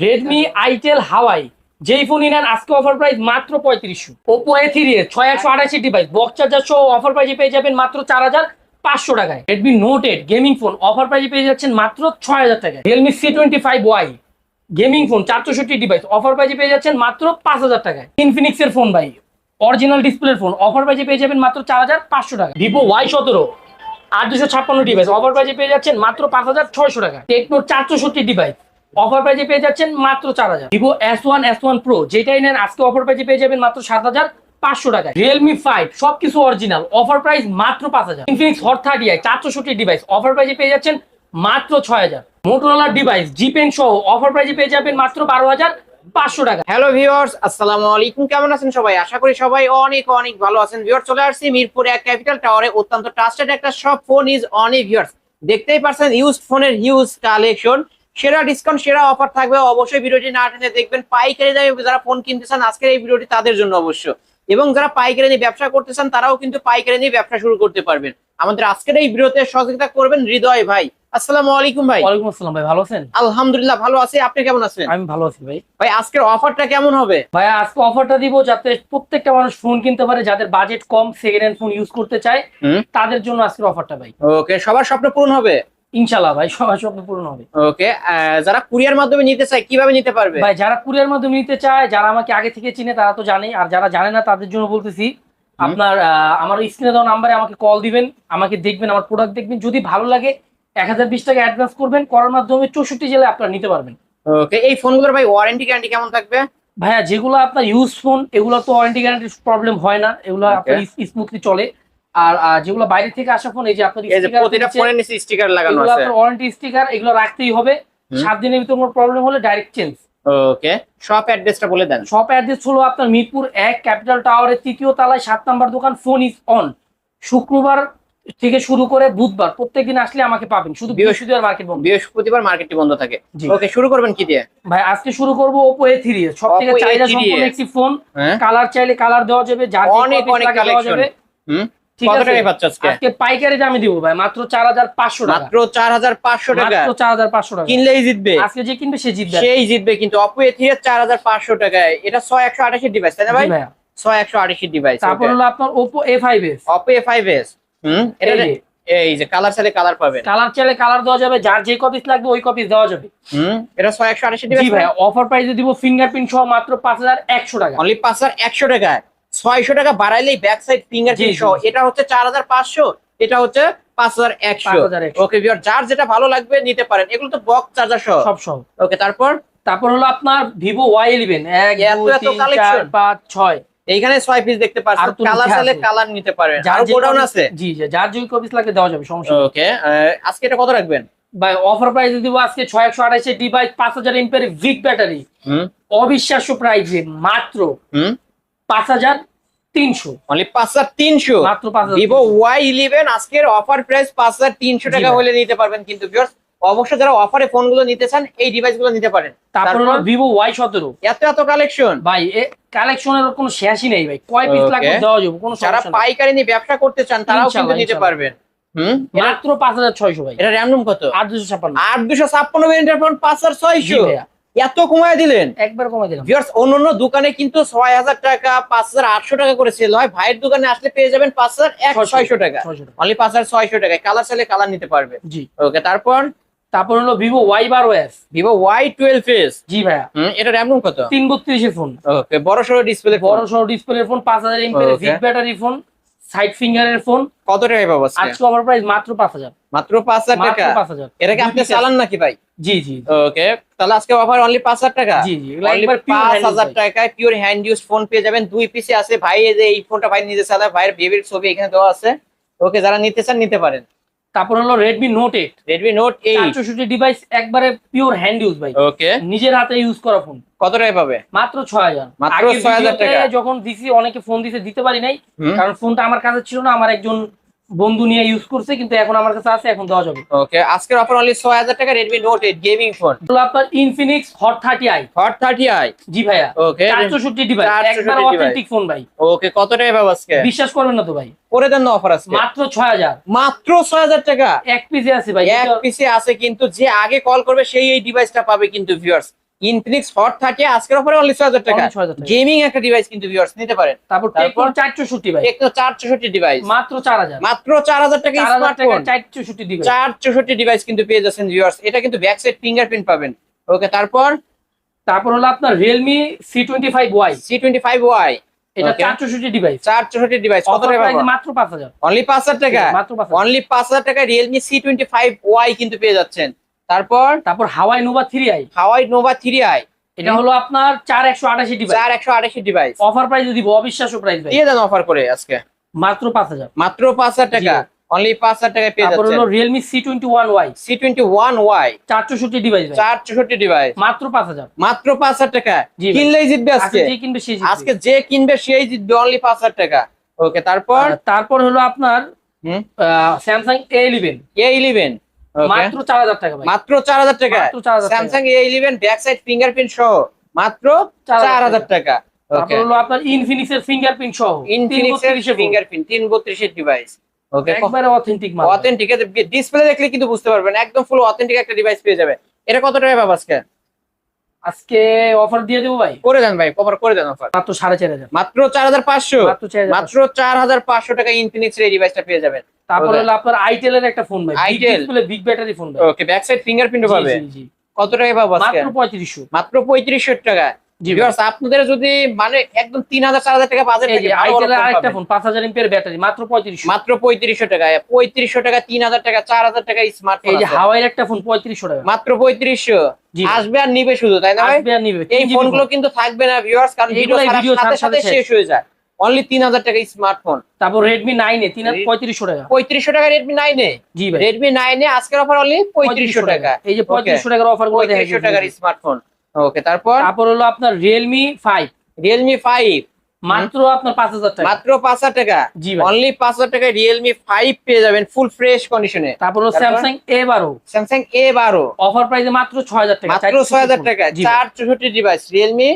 Redmi itel হাওয়াই যেই phone নেন আজকে অফার প্রাইস মাত্র পঁয়ত্রিশশো। ওপো এ থ্রি এ ছয় একশো আঠাশি ডিভাইস বক্স চার্জার সহ অফার প্রাইজে পেয়ে যাবেন মাত্র চার হাজার পাঁচশো টাকায়। Redmi Note eight gaming phone offer প্রাইজে পেয়ে যাচ্ছেন মাত্র ছয় হাজার টাকায়। Realme C twenty five Y gaming phone চারশোষট্টি device offer প্রাইজে পেয়ে যাচ্ছেন মাত্র পাঁচ হাজার টাকায়। ইনফিনিক্স এর ফোন ভাই অরিজিনাল ডিসপ্লের ফোন অফার প্রাইজে পেয়ে যাবেন মাত্র চার হাজার পাঁচশো টাকা ভিভো ওয়াই সতেরো আট দুশো ছাপ্পান্ন ডিভাইস অফার প্রাইজে পেয়ে যাচ্ছেন মাত্র পাঁচ হাজার ছয়শো টাকা টেকনোর চারশোষট্টি ডিভাইস অফার প্রাইজে পেয়ে যাচ্ছেন মাত্র চার হাজার। Vivo S one S one pro যেটাই নেন, আজকে অফার প্রাইজে পেয়ে যাবেন মাত্র সাত হাজার পাঁচশো টাকা রিয়েলমি ফাইভ সবকিছু অরিজিনাল অফার প্রাইস মাত্র পাঁচ হাজার। ইনফিনিক্স হট থার্টি আই চারশোষট্টি ডিভাইস অফার প্রাইজে পেয়ে যাচ্ছেন মাত্র ছয় হাজার। মোটোরোলা ডিভাইস জিপেন সহ অফার প্রাইজে পেয়ে যাবেন মাত্র বারো হাজার পাঁচশো টাকা। হ্যালো ভিউয়ার্স আসসালামু আলাইকুম। কেমন আছেন সবাই? আশা করি সবাই অনেক অনেক ভালো আছেন। ভিউয়ার চলে আসছি মিরপুরে এক ক্যাপিটাল টাওয়ারে অত্যন্ত ট্রাস্টেড একটা সব ফোন ইজ অনেক ভিউয়ার্স দেখতেই পারছেন ইউজ ফোনের হিউজ কালেকশন সেরা ডিসকাউন্ট সেরা অফার থাকবে। অবশ্যই ভিডিওটি না টেনে দেখবেন। পাইকারি দামে যারা ফোন কিনতে চান আজকের এই ভিডিওটি তাদের জন্য অবশ্য। এবং যারা পাইকারি নিয়ে ব্যবসা করতে চান তারাও কিন্তু পাইকারি নিয়ে ব্যবসা শুরু করতে পারবেন। আমাদের আজকের এই ভিডিওতে সহযোগিতা করবেন হৃদয় ভাই। আসসালামু আলাইকুম ভাই। ওয়ালাইকুম আসসালাম ভাই ভালো আছেন? আলহামদুলিল্লাহ ভালো আছি। আপনি কেমন আছেন? আমি ভালো আছি ভাই। ভাই আজকের অফারটা কেমন হবে? ভাই আজকে অফারটা দিব যাতে প্রত্যেকটা মানুষ ফোন কিনতে পারে যাদের বাজেট কম সেকেন্ড হ্যান্ড ফোন ইউজ করতে চায়। তাদের জন্য আজকের অফারটা ভাই। ওকে সবার স্বপ্ন পূরণ হবে? ভাই সবার স্বপ্ন পূরণ হবে। ওকে যারা কুরিয়ার মাধ্যমে নিতে চায় কীভাবে নিতে পারবে? ভাই যারা কুরিয়ার মাধ্যমে নিতে চায় যারা আমাকে আগে থেকে চিনে তারা তো আর যারা জানে না তাদের জন্য বলতেছি আপনার আমার স্ক্রিনে দেওয়া নাম্বারে আমাকে কল দিবেন আমাকে দেখবেন আমার প্রোডাক্ট দেখবেন। যদি ভালো লাগে এক হাজার বিশ টাকা অ্যাডভান্স করবেন করার মাধ্যমে চৌষট্টি জেলায় আপনারা নিতে পারবেন। ওকে এই ফোনগুলোর ভাই ওয়ারেন্টি গ্যারান্টি কেমন থাকবে? ভাইয়া যেগুলো আপনার ইউজ ফোন এগুলো তো ওয়ারেন্টি গ্যারান্টির প্রবলেম হয় না। এগুলো. আপনার স্মুথলি চলে। আর যেগুলো বাইরে থেকে আসা ফোন এই যে আপনার প্রতিটা ফোনের নিচে স্টিকার লাগানো এগুলো আছে। আপনার ওয়ারেন্টি স্টিকার এগুলো রাখতেই হবে। সাত দিনের ভিতর কোনো প্রবলেম হলে ডাইরেক্ট চেঞ্জ ওকে শপ অ্যাড্রেসটা বলে দেন। শপ অ্যাড্রেস হলো আপনার মিরপুর এক ক্যাপিটাল টাওয়ারের তৃতীয় তলায় সাত নাম্বার দোকান ফোন ইজ অন শুক্রবার থেকে শুরু করে বুধবার প্রত্যেকদিন আসলে আমাকে পাবেন। শুধু বৃহস্পতি- বৃহস্পতিবার মার্কেট বন্ধ। বৃহস্পতিবার মার্কেটটি বন্ধ থাকে। ওকে শুরু করবেন কি দিয়ে? ভাই আজকে শুরু করব ওপো এ থ্রি সব থেকে চাহিদা A3s সম্পন্ন একটি ফোন হ্যাঁ। কালার চাইলে কালার দেওয়া যাবে যার অনেক অনেক দেওয়া কালেকশন যাবে। হুম? ঠিক কত আছে আজকে? আজকে পাইকারি দামে দিব ভাই মাত্র চার হাজার পাঁচশো টাকা। মাত্র চার হাজার পাঁচশো টাকা। মাত্র হাজার টাকা। কিনলেই জিতবে। আজকে যে কিনবে সে জিতবে। সেই কিন্তু অপো টাকায়। এটা ছয় একশো আঠাশি ডিভাইস তাই না ভাই? ডিভাইস তারপর হলো আপনার হুম? এটা এই যে। কালার চাইলে কালার পাবেন। কালার চাইলে কালার দেওয়া যাবে যার যে কপিস লাগবে ওই কপিস দেওয়া যাবে। হুম? এটা ছয় একশো আঠাশি জি ডিভাইস ভাই? অফার প্রাইসে দিব ফিঙ্গারপ্রিন্ট সহ মাত্র পাঁচ হাজার একশো টাকা। অনলি পাঁচ হাজার একশো টাকায়। ছয়শো টাকা বাড়াইলেই ব্যাক সাইড ফিঙ্গার সহ। এটা হচ্ছে চার হাজার পাঁচশো এটা হচ্ছে পাঁচ হাজার একশো। 5100 ওকে যার যেটা ভালো লাগবে নিতে পারেন। এগুলো তো বক্স চার্জার সহ। সব সহ। ওকে তারপর? তারপর হলো আপনার ভিভো ওয়াই ইলেভেন এক এত দুই এত তিন চার পাঁচ ছয়। এইখানে ছয় পিস দেখতে পাচ্ছেন। কালার চাইলে কালার নিতে পারেন যার গোডাউন আছে। জি জি যার কপিস দেওয়া যাবে সমস্যা নেই। ওকে আজকে এটা কত রাখবেন? ভাই অফার প্রাইসে দিব আজকে ছয় একশো আঠাশে ডিভাইস ভিক ব্যাটারি অবিশ্বাস্য প্রাইসে মাত্র হুম। পাঁচ হাজার তিনশো। অনলি পাঁচ হাজার তিনশো। মাত্র পাঁচ হাজার ভিভো ওয়াই ইলেভেন আজকের অফার প্রাইস পাঁচ হাজার তিনশো টাকা হলে নিতে পারবেন কিন্তু ভিউয়ার্স অবশ্যই যারা অফারে ফোনগুলো নিতে চান এই নিতে পারেন। তারপর হলো ভিভো ওয়াই সতেরো। এত এত কালেকশন ভাই কালেকশনের কোনো শেষই নেই ভাই। কয় পিস লাগবে দেওয়া যাবে কোনো যারা পাইকারি নিয়ে ব্যবসা করতে চান তারাও কিন্তু নিতে পারবেন। মাত্র পাঁচ হাজার ছয়শো ভাই। এটা র্যান্ডম কত? আট দুশো ছাপ্পান্ন। আট দুশো ছাপ্পান্ন পাঁচ হাজার ছয়শো। এত কমায় দিলেন? একবার কমে দিলাম। ভিউয়ার্স অন্যান্য দোকানে কিন্তু ছয় হাজার টাকা পাঁচ হাজার আটশো টাকা করে সেল হয়। ভাইয়ের দোকানে আসলে পেয়ে যাবেন পাঁচ হাজার এক ছয়শো। ছয়শো টাকা। ছয়শো টাকা। অনলি পাঁচ হাজার ছয়শো টাকায়। কালার চাইলে কালার নিতে পারবে। জি। ওকে তারপর? তারপর হলো ভিভো ওয়াই বারো S Vivo Y twelve S G ভাইয়া। এটা র্যাম কত? তিন বত্রিশের ফোন ওকে বড় সড়ো ডিসপ্লে বড় সড়ো ডিসপ্লের ফোন পাঁচ হাজার Okay. ব্যাটারি ফোন সাইড ফিঙ্গারের ফোন। কত টাকায় পাবো আজকে? অফার প্রাইস মাত্র পাঁচ হাজার। মাত্র পাঁচ হাজার মাত্র টাকা? পাঁচ হাজার। এটা কি আপনি চালান নাকি ভাই? জি জি ওকে তাহলে আজকে অফার অনলি পাঁচ হাজার টাকা? জি জি একবার হাজার use টাকায় পিওর হ্যান্ড ইউজ ফোন পেয়ে যাবেন। দুই পিসে আছে। ভাই এই যে এই ফোনটা ভাই নিজে চালায় ভাইয়ের বেবির ছবি এখানে দেওয়া আছে। ওকে যারা নিতে চান নিতে পারেন। তারপর হলো Redmi Note 8 Redmi Note 8 460 device একবারে পিওর হ্যান্ড ইউজ ভাই। ওকে নিজের হাতে ইউজ করা ফোন কত টাকায় পাবে? মাত্র ছয় হাজার। মাত্র আগের 6,000 টাকা। যখন দিছি অনেকে ফোন দিতে দিতে পারি নাই। কারণ ফোনটা আমার কাছে ছিল না আমার একজন বন্ধু নিয়ে ইউজ করছে কিন্তু এখন আমার কাছে আছে এখন দেওয়া যাবে। ওকে আজকের অফার অনলি ছয় হাজার টাকা Redmi Note eight gaming phone হলো আপনার thirty I hot thirty I G ভাইয়া। ওকে চারশোষট্টি ডিভাইস 464 একবার অথেন্টিক ফোন ভাই। ওকে কত টাকায় পাবো আজকে? বিশ্বাস করবেন না তো ভাই। করে দেন না অফার আজকে। মাত্র ছয় হাজার। মাত্র ছয় হাজার টাকা? এক পিসে আছে ভাই। এক পিসে আছে কিন্তু যে আগে কল করবে সেই এই ডিভাইসটা পাবে কিন্তু ভিউয়ার্স ইনফিনিক্স হট থার্টি আজকের অফারে অনলি ছয় হাজার টাকা। 6,000 টাকা। গেমিং একটা ডিভাইস কিন্তু ভিউয়ার্স নিতে পারেন। তারপর? টেকনো চারশোষট্টি ভাই। টেকনো চার চৌষট্টি ডিভাইস মাত্র চার হাজার। মাত্র চার হাজার টাকা চার স্মার্টফোন চারশোষট্টি দিবে চার চৌষট্টি ডিভাইস কিন্তু পেয়ে যাচ্ছেন ভিউয়ার্স এটা কিন্তু ব্যাক সাইড ফিঙ্গারপ্রিন্ট পাবেন। ওকে তারপর? তারপর হলো আপনার Realme C twenty five Y C twenty five Y এটা Okay. চারশোষট্টি ডিভাইস চার চৌষট্টি ডিভাইস কত টাকা মাত্র পাঁচ হাজার। অনলি পাঁচ হাজার টাকা? মাত্র পাঁচ হাজার। অনলি পাঁচ হাজার টাকা Realme C twenty five Y কিন্তু পেয়ে যাচ্ছেন। তারপর তারপর Huawei Nova three I Huawei Nova three I এটা হলো আপনার চার একশো আটাশি ডিভাইস চার একশো আটাশি ডিভাইস অফার প্রাইস দিব অবিশ্বাস্য প্রাইস দিয়ে দেন অফার করে আজকে। মাত্র পাঁচ হাজার। মাত্র পাঁচ হাজার টাকা। অনলি টাকায় পেয়ে তারপর হলো টোয়েন্টি ওয়ান ওয়াই চারশোষট্টি ডিভাইস ভাই। চার চৌষট্টি ডিভাইস মাত্র পাঁচ হাজার। মাত্র পাঁচ হাজার টাকা। কিনলেই জিতবে আজকে যে কিনবে সে জিতবে। আজকে যে কিনবে সেই জিতবে অনলি পাঁচ হাজার টাকা। ওকে তারপর? তারপর হলো আপনার হুম? Samsung A eleven A eleven মাত্র চার হাজার টাকা ভাই। মাত্র চার হাজার টাকা? 4,000 টাকা। A eleven back side fingerprint সহ মাত্র 4,000 চার হাজার টাকা। ওকে হলো আপনার ইনফিনিক্স এর ফিঙ্গারপ্রিন্ট সহ ইনফিনিক্স এর ফিঙ্গারপ্রিন্ট তিন বত্রিশের ডিভাইস ওকে একবারে অথেন্টিক মাল। অথেন্টিক ডিসপ্লে দেখলে কিন্তু বুঝতে পারবেন একদম ফুল অথেন্টিক একটা ডিভাইস পেয়ে যাবে। এটা কত টাকা পাবো আজকে? আজকে অফার দিয়ে দেবো ভাই। করে দেন ভাই কভার করে দেন অফার মাত্র সাড়ে চার হাজার। মাত্র চার হাজার পাঁচশো। মাত্র চার হাজার মাত্র চার হাজার পাঁচশো টাকা ইনফিনিক্স এই ডিভাইসটা পেয়ে যাবেন। তারপর হলো আপনার আইটেল এর একটা ফোন ভাই Itel? Display big battery phone ভাই। ওকে ব্যাক সাইড ফিঙ্গারপ্রিন্ট পাবে। কত টাকা পাবো আজকে? মাত্র পঁয়ত্রিশশো। মাত্র পঁয়ত্রিশশো টাকা। জি ভাই। আপনাদের যদি মানে একদম তিন হাজার চার হাজার টাকা বাজেট আইটেল আরেকটা ফোন পাঁচ হাজার এমপিয়ার ব্যাটারি মাত্র পঁয়ত্রিশশো। মাত্র পঁয়ত্রিশশো টাকা পঁয়ত্রিশশো টাকা তিন হাজার টাকা চার হাজার টাকা স্মার্টফোন এই যে হাওয়াইয়ের একটা ফোন পঁয়ত্রিশশো টাকা। মাত্র পঁয়ত্রিশশো। আসবে আর নিবে শুধু তাই না আসবে আর নিবে এই ফোনগুলো ফোন। কিন্তু থাকবে না ভিউয়ার্স কারণ ভিডিও সাথে সাথে শেষ। হয়ে যায়। অনলি তিন হাজার টাকা স্মার্টফোন তারপর রেডমি নাইন এ তিন পঁয়ত্রিশশো টাকা। পঁয়ত্রিশশো টাকা রেডমি নাইনে জি ভাই। রেডমি নাইনে আজকের অফার অনলি পঁয়ত্রিশশো টাকা। এই যে পঁয়ত্রিশশো টাকার অফার পঁয়ত্রিশশো টাকার স্মার্টফোন ওকে তারপর? তারপর হলো আপনার রিয়েলমি ফাইভ রিয়েলমি ফাইভ মাত্র আপনার পাঁচ হাজার টাকা। মাত্র পাঁচ হাজার টাকা? জি অনলি পাঁচ হাজার টাকায় রিয়েলমি ফাইভ পেয়ে যাবেন ফুল ফ্রেশ কন্ডিশনে তারপর? স্যামসাং এ বারো স্যামসাং এ বারো অফার প্রাইসে মাত্র ছয় হাজার টাকা। মাত্র ছয় হাজার টাকা। চার চৌষট্টি ডিভাইস রিয়েলমি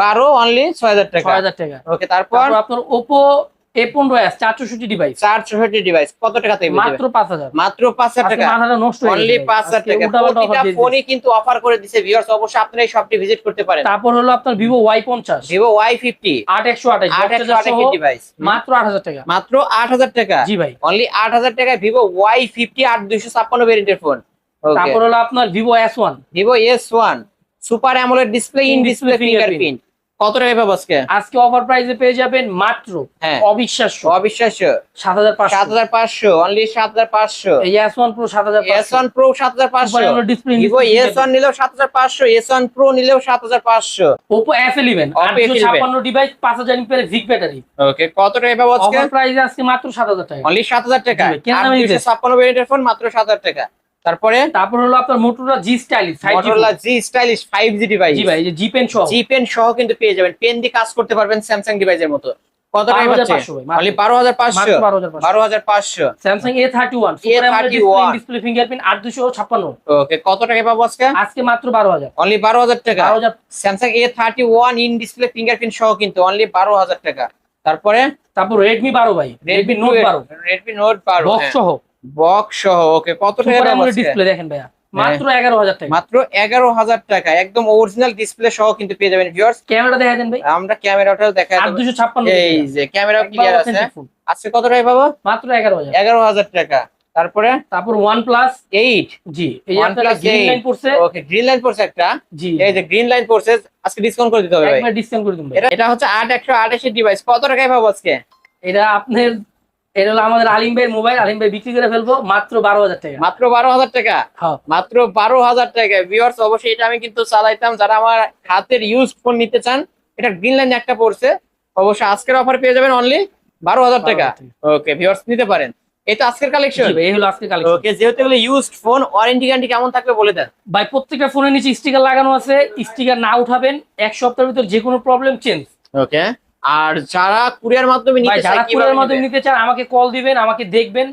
বারো অনলি ছয় হাজার টাকা। ছয় হাজার টাকা। ওকে তারপর? আপনার ওপো এ পনেরো এস চারশোষট্টি ডিভাইস চার চৌষট্টি ডিভাইস কত টাকা মাত্র পাঁচ হাজার। মাত্র পাঁচ হাজার টাকা। নষ্ট অনলি পাঁচ হাজার টাকা। প্রতিটা ফোনই কিন্তু অফার করে দিছে ভিউয়ার্স অবশ্যই আপনারা এই শপটি ভিজিট করতে পারেন। তারপর হলো আপনার ভিভো ওয়াই পঞ্চাশ। ভিভো ওয়াই ফিফটি আট একশো আঠাশ ডিভাইস মাত্র আট হাজার টাকা। মাত্র আট হাজার টাকা। জি ভাই। অনলি আট হাজার টাকায় ভিভো ওয়াই ফিফটি আট দুইশো ছাপ্পান্ন ভেরিয়েন্টের ফোন তারপর হলো আপনার Vivo S one Vivo S one super AMOLED display in display fingerprint কত টাকা পাবো আজকে আজকে অফার প্রাইসে পেয়ে যাবেন মাত্র হ্যাঁ অবিশ্বাস্য অবিশ্বাস্য সাত হাজার সাত পাঁচশো হাজার পাঁচশো অনলি সাত হাজার পাঁচশো এস ওয়ান প্রো সাত হাজার এস ওয়ান প্রো সাত হাজার পাঁচশো ডিসপ্লে ভিভো এস ওয়ান নিলেও সাত হাজার পাঁচশো এস ওয়ান প্রো নিলেও সাত হাজার পাঁচশো ওপো এফ ইলেভেন Oppo আটশো F11 ছাপ্পান্ন ডিভাইস পাঁচ হাজার এমপিয়ার ভিক ব্যাটারি ওকে কত টাকা পাবো আজকে অফার প্রাইস আজকে মাত্র সাত হাজার টাকা অনলি সাত হাজার টাকা? ছাপ্পান্ন ফোন মাত্র সাত হাজার টাকা তারপরে তারপর হলো আপনার Motorola G stylish five G stylish five G device জি ভাই এই যে জি পেন সহ। জি পেন সহ কিন্তু পেয়ে যাবেন। পেন দিয়ে কাজ করতে পারবেন স্যামসাং ডিভাইসের মতো। কত টাকা 12,500 হাজার বারো হাজার পাঁচশো? Samsung A thirty one A31 display fingerprint আট দুশো ছাপ্পান্ন। ওকে কত টাকা পাবো আজকে? আজকে মাত্র বারো হাজার। অনলি বারো হাজার টাকা। বারো হাজার। Samsung A thirty one in display fingerprint সহ কিন্তু অনলি বারো হাজার টাকা। তারপরে? তারপর রেডমি বারো ভাই রেডমি নোট বারো। রেডমি নোট বারো বক্স সহ। বক্স সহ ওকে কত টাকা? ডিসপ্লে দেখেন ভাইয়া। মাত্র টাকা। মাত্র এগারো হাজার টাকা একদম অরিজিনাল ডিসপ্লে সহ কিন্তু পেয়ে যাবেন ভিউয়ার্স ক্যামেরা দেখা দেন ভাই। আমরা ক্যামেরাটাও দেখা এই যে ক্যামেরা ক্লিয়ার আছে। আজকে কত টাকা মাত্র টাকা। তারপরে? তারপর জি এই OnePlus গ্রিন লাইন পড়ছে। ওকে গ্রিন লাইন পড়ছে একটা। জি। এই যে গ্রিন লাইন পড়ছে আজকে ডিসকাউন্ট করে দিতে হবে ভাই। একবার ডিসকাউন্ট করে দিন এটা হচ্ছে ডিভাইস কত টাকায় পাবো আজকে? এটা আপনার এটা হলো আমাদের আলিম ভাইয়ের মোবাইল আলিম ভাই বিক্রি করে ফেলব মাত্র বারো হাজার টাকা। মাত্র বারো হাজার টাকা? হ্যাঁ। মাত্র বারো হাজার টাকা। ভিউয়ার্স অবশ্যই এটা আমি কিন্তু চালাইতাম। যারা আমার হাতের ইউজ ফোন নিতে চান এটা গ্রিন লাইন একটা পড়ছে। অবশ্যই আজকের অফার পেয়ে যাবেন অনলি বারো হাজার টাকা। ওকে ভিউয়ার্স নিতে পারেন। তো আজকের কালেকশন এই হলো কালেকশন ওকে যেহেতু এগুলো ইউজড ফোন ওয়ারেন্টি গ্যারান্টি কেমন থাকবে বলে দেন। ভাই প্রত্যেকটা ফোনের নিচে স্টিকার লাগানো আছে। স্টিকার না উঠাবেন এক সপ্তাহের ভিতর যে কোনো প্রবলেম চেঞ্জ ওকে আর যারা কুরিয়ার মাধ্যমে নিতে যারা চায় কীভাবে কুরিয়ার মাধ্যমে নিতে চান আমাকে কল দিবেন আমাকে দেখবেন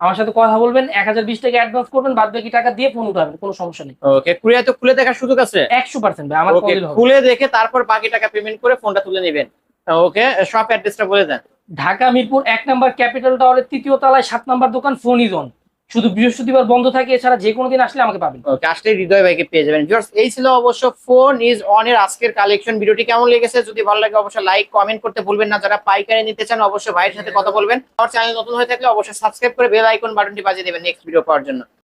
আমার সাথে কথা বলবেন এক হাজার বিশ টাকা অ্যাডভান্স করবেন বাদ বাকি টাকা দিয়ে ফোন উঠাবেন কোনো সমস্যা নেই। ওকে কুরিয়ার তো খুলে দেখার সুযোগ আছে? একশো পার্সেন্ট ভাই আমার কল ওকে হবে। খুলে দেখে তারপর বাকি টাকা পেমেন্ট করে ফোনটা তুলে নেবেন। ওকে শপ অ্যাড্রেসটা বলে দেন। ঢাকা মিরপুর এক নম্বর ক্যাপিটাল টাওয়ারের তৃতীয় তলায় সাত নম্বর দোকান ফোন ইজন শুধু বৃহস্পতিবার বন্ধ থাকে, এছাড়া যে কোনো দিন আসলে আমাকে পাবেন। ওকে আসলে হৃদয় ভাইকে পেয়ে যাবেন। ভিউয়ার্স এই ছিল অবশ্য ফোন ইজ অন এর আজকের কালেকশন ভিডিওটি কেমন লেগেছে? যদি ভালো লাগে, অবশ্যই লাইক কমেন্ট করতে ভুলবেন না। যারা পাইকারি নিতে চান, অবশ্যই ভাইয়ের সাথে কথা বলবেন। আমার চ্যানেল নতুন হয়ে থাকলে অবশ্যই সাবস্ক্রাইব করে বেল আইকন বাটনটি বাজিয়ে দেবেন নেক্সট ভিডিও পাওয়ার জন্য।